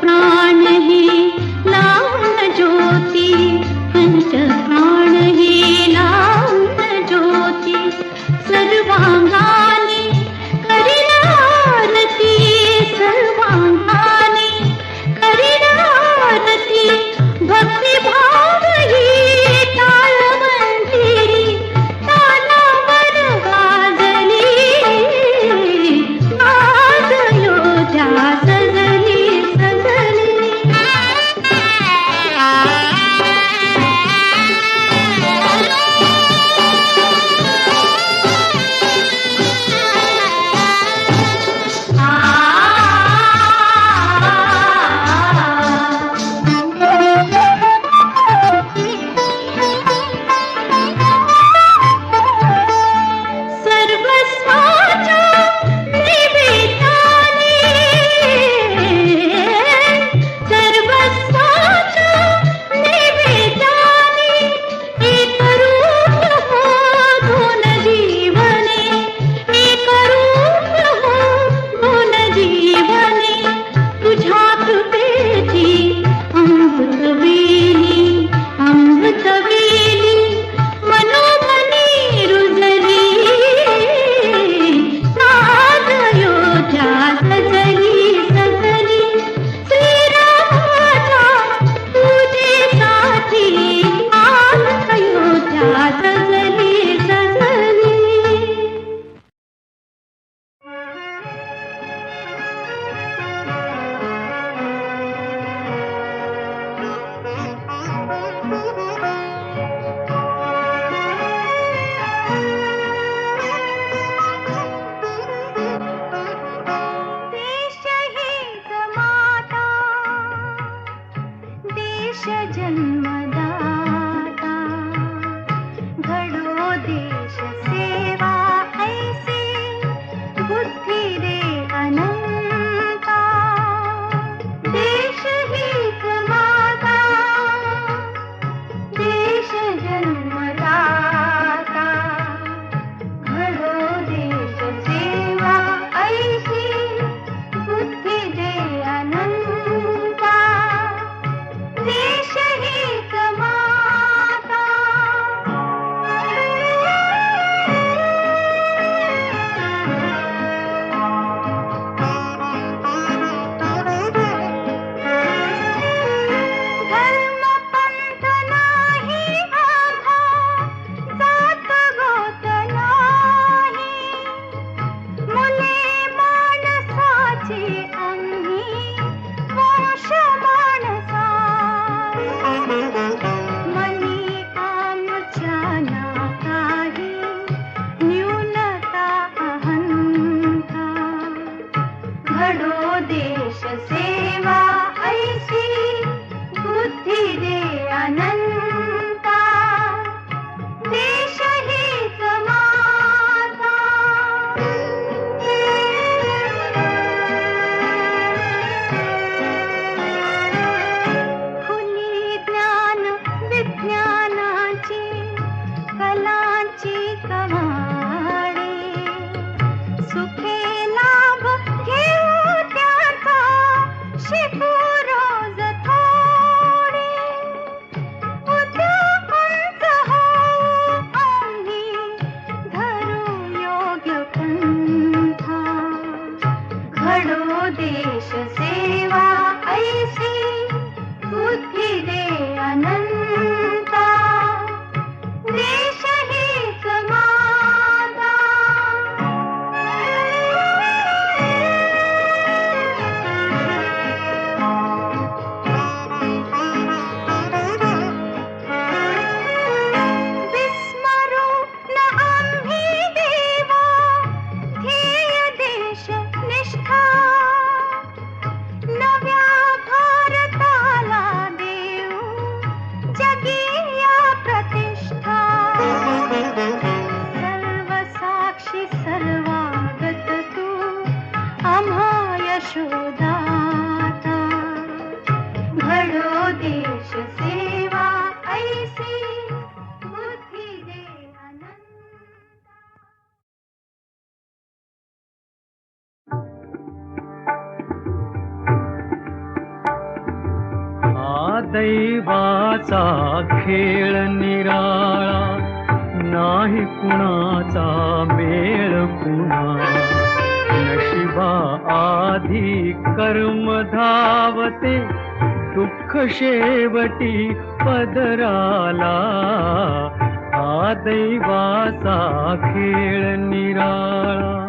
प्राण ही लावण ज्योती पंच दैवाचा खेळ निराळा नाही कुणाचा मेळ कुणा नशिबा आधी कर्म धावते दुःख शेवटी पदराला. हा दैवाचा खेळ निराळा.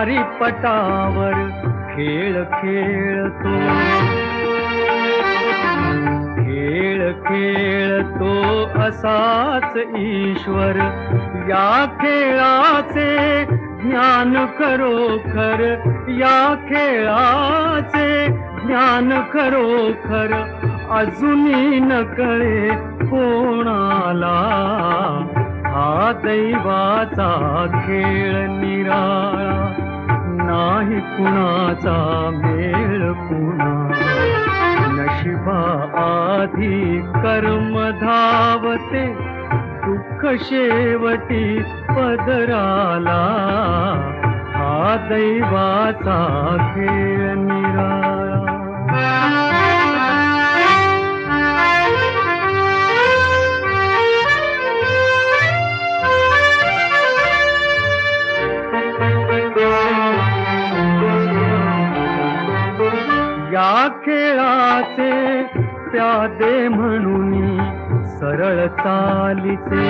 सारी पटावर खेळ खेळतो. खेळ खेळतो असाच ईश्वर. या खेळाचे ज्ञान खरोखर या खेळाचे ज्ञान खरोखर अजूनही न कळे कोणाला? हा दैवाचा खेळ निराळा. नाही कुणाचा मेळ कुणा नशिबा आधी कर्म धावते दुःख शेवटी पदराला. हा दैवाचा खेळ निराळा. या खेळाचे प्यादे म्हणून सरळ चालीचे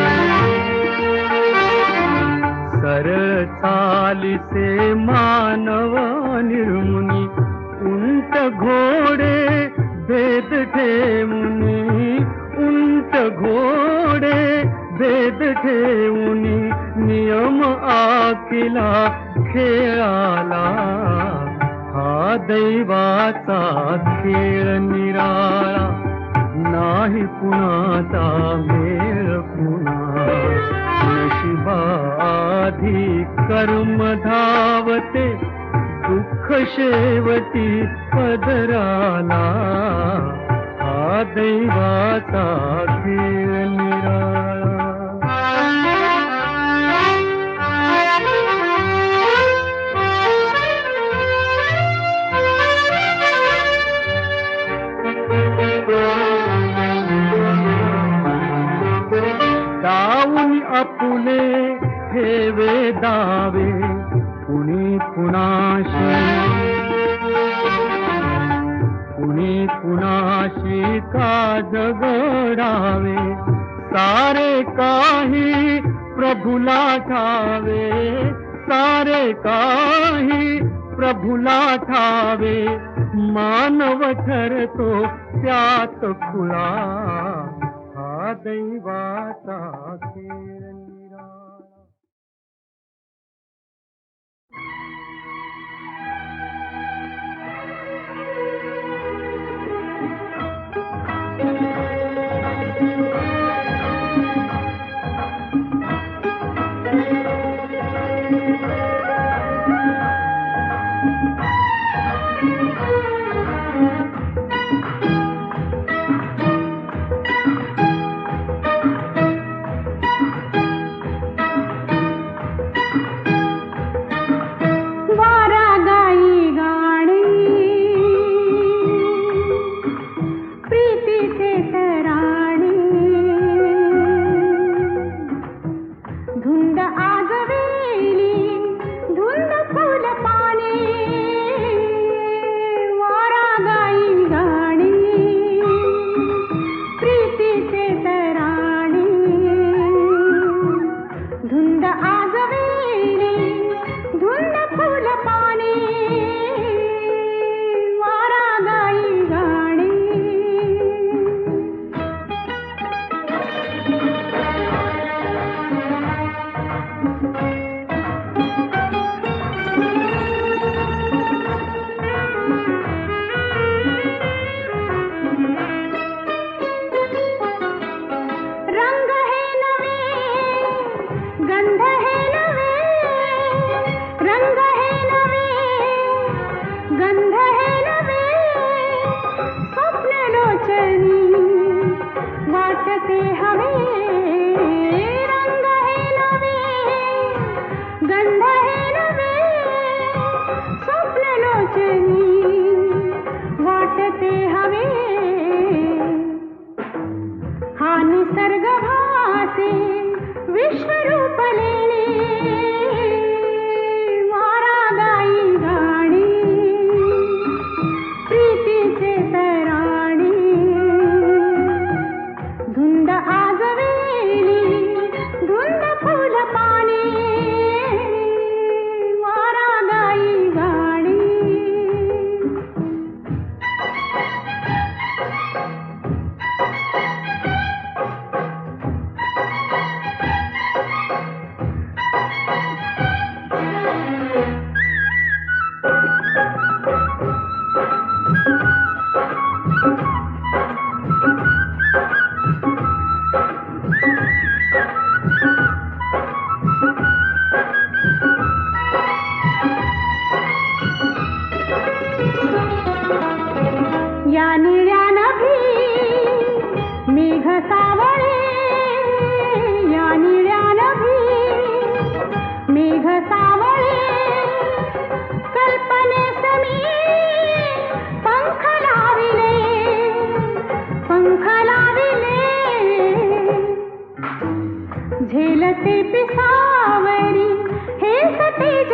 सरळ चालीचे मानव निर्मुनी उंट घोडे भेद ठेवुनी उंट घोडे भेद ठेवुनी नियम आखिला खेळाला. हा दैवाचा खेळ निराळा. नाही कुणाचा मेळ कुणा. नशिबा कर्म धावते. दुःख शेवटी पदराला. हा दैवाचा खेळ निराळा. ठेवे दावे कुणी कुणाशी? कुणी कुणाशी का जगडावे सारे काही प्रभुला ठावे सारे काही प्रभुला ठावे. मानव ठरतो त्यात खुळा हा दैवाचा खेळ.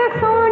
सोने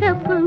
சொந்த